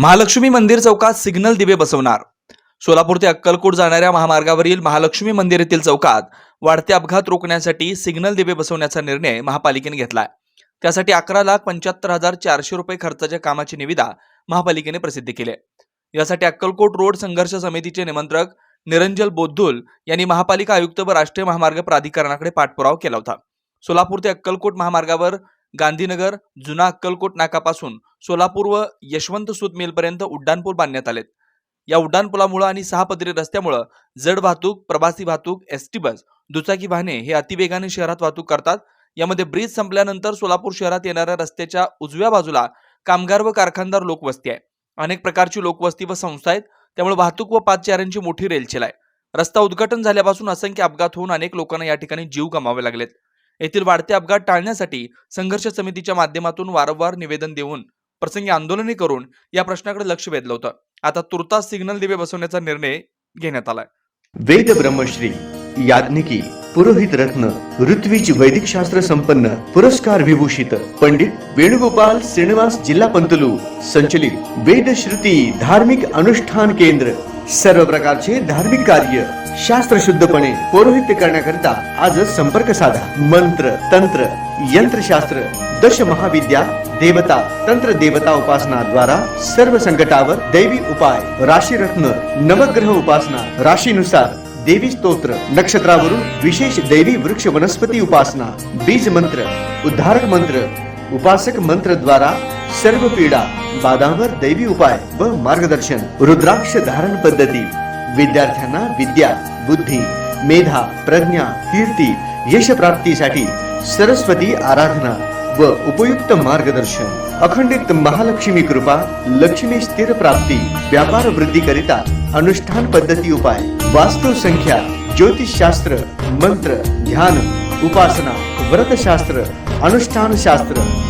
महालक्ष्मी मंदिर चौकात सिग्नल दिवे बसवणार. सोलापूर ते अक्कलकोट जाणाऱ्या महामार्गावरील महालक्ष्मी मंदिर येथील चौकात वाढते अपघात रोखण्यासाठी सिग्नल दिवे बसवण्याचा निर्णय महापालिकेने घेतलाय. त्यासाठी अकरा लाख पंच्याहत्तर हजार चारशे रुपये खर्चाच्या कामाची निविदा महापालिकेने प्रसिद्ध केली यासाठी अक्कलकोट रोड संघर्ष समितीचे निमंत्रक निरंजल बोद्धुल यांनी महापालिका आयुक्त व राष्ट्रीय महामार्ग प्राधिकरणाकडे पाठपुरावा केला होता. सोलापूर ते अक्कलकोट महामार्गावर गांधीनगर जुना अक्कलकोट नाकापासून सोलापूर व यशवंत सूत मिलपर्यंत उड्डाणपूल बांधण्यात आलेत. या उड्डाणपुलामुळे आणि सहा पदरी रस्त्यामुळं जड वाहतूक प्रवासी वाहतूक एस टी बस दुचाकी वाहने हे अतिवेगाने शहरात वाहतूक करतात. यामध्ये ब्रिज संपल्यानंतर सोलापूर शहरात येणाऱ्या रस्त्याच्या उजव्या बाजूला कामगार व कारखानदार लोकवस्ती आहे. अनेक प्रकारची लोकवस्ती व संस्था आहेत. त्यामुळे वाहतूक व पादचाऱ्यांची मोठी रेलचेल आहे. रस्ता उद्घाटन झाल्यापासून असंख्य अपघात होऊन अनेक लोकांना या ठिकाणी जीव गमावे लागलेत. येथील वाढते अपघात टाळण्यासाठी संघर्ष समितीच्या माध्यमातून वारंवार निवेदन देऊन प्रसंगी आंदोलने करून या प्रश्नाकडे लक्ष वेधलं होतं. आता तुर्तास सिग्नल दिवे बसवण्याचा निर्णय घेण्यात आलाय. वेद ब्रह्मश्री याज्ञिकी पुरोहित रत्न ऋत्विज वैदिक शास्त्र संपन्न पुरस्कार विभूषित पंडित वेणुगोपाल श्रीनिवास जिल्हा पंतलू संचलित वेद श्रुती धार्मिक अनुष्ठान केंद्र सर्व प्रकारचे धार्मिक कार्य शास्त्रशुद्धपणे पौरोहित्य करण्याकरिता आजच संपर्क साधा. मंत्र तंत्र यंत्रशास्त्र दश महाविद्या देवता तंत्र देवता उपासना द्वारा सर्व संकटावर दैवी उपाय राशी रत्न नवग्रह उपासना राशीनुसार देवी स्तोत्र नक्षत्रावरून विशेष दैवी वृक्ष वनस्पती उपासना बीज मंत्र उद्धारक मंत्र उपासक मंत्र द्वारा सर्व पीडा बाधांवर दैवी उपाय व मार्गदर्शन रुद्राक्ष धारण पद्धती विद्यार्थ्यांना विद्या बुद्धी मेधा प्रज्ञा कीर्ती यश प्राप्तीसाठी सरस्वती आराधना व उपयुक्त मार्गदर्शन. अखंडित महालक्ष्मी कृपा लक्ष्मी स्थिर प्राप्ती व्यापार वृद्धी करिता अनुष्ठान पद्धती उपाय वास्तु संख्या ज्योतिष शास्त्र मंत्र ध्यान उपासना व्रतशास्त्र अनुष्ठान शास्त्र